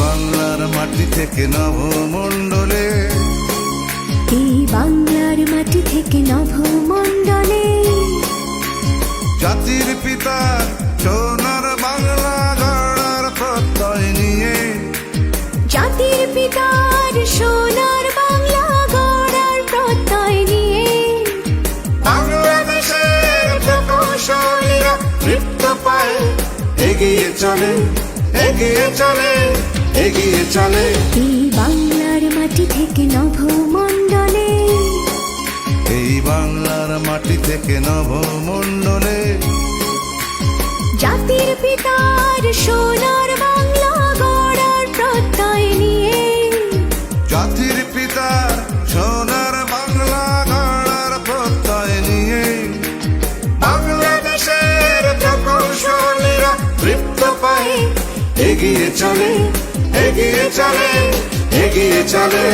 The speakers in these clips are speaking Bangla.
বাংলার মাটি থেকে নভমণ্ডলে এই বাংলার মাটি থেকে নভমণ্ডলে জাতির পিতা সোনার বাংলা গড়ার প্রত্যয় নিয়ে। জাতির পিতার সোনার বাংলা গড়ার প্রত্যয় নিয়ে। বাংলাদেশের প্রকৌশলীরা তৃপ্ত পায়। এগিয়ে চলে এগিয়ে চলে। এগিয়ে চলে। এই বাংলার মাটি থেকে নভমণ্ডলে এই বাংলার মাটি থেকে নভমণ্ডলে জাতির পিতার সোনার চলে এগিয়ে চলে এগিয়ে চলে।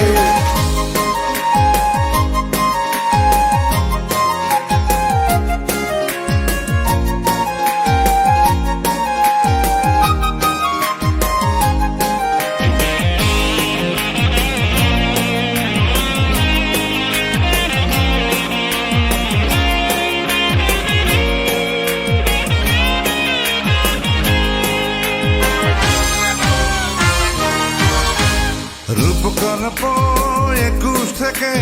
রূপকল্প একুশ থেকে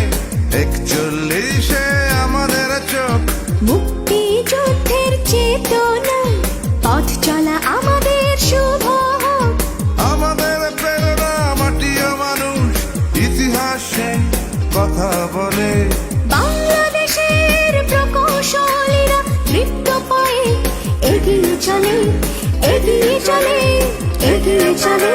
একচল্লিশে আমাদের চোখ। মুক্তি যুদ্ধের চেতনা পথ চলা আমাদের শুভ আমাদের প্রেরণা মাটি মানুষ ইতিহাসে কথা বলে। বাংলাদেশের প্রকৌশলীরা তৃপ্ত পায়ে এগিয়ে চলে এগিয়ে চলে এগিয়ে চলে।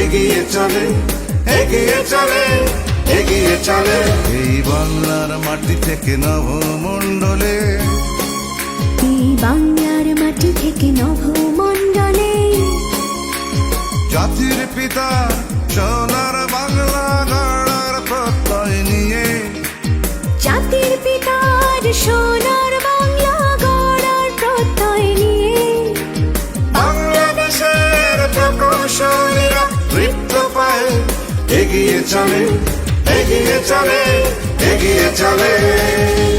এগিয়ে চলে এগিয়ে চলে এগিয়ে চলে। এই বাংলার মাটি থেকে নবমণ্ডলে। এই বাংলার মাটি থেকে নবমণ্ডলে। জাতির পিতা এগিয়ে চলে এগিয়ে চলে এগিয়ে চলে।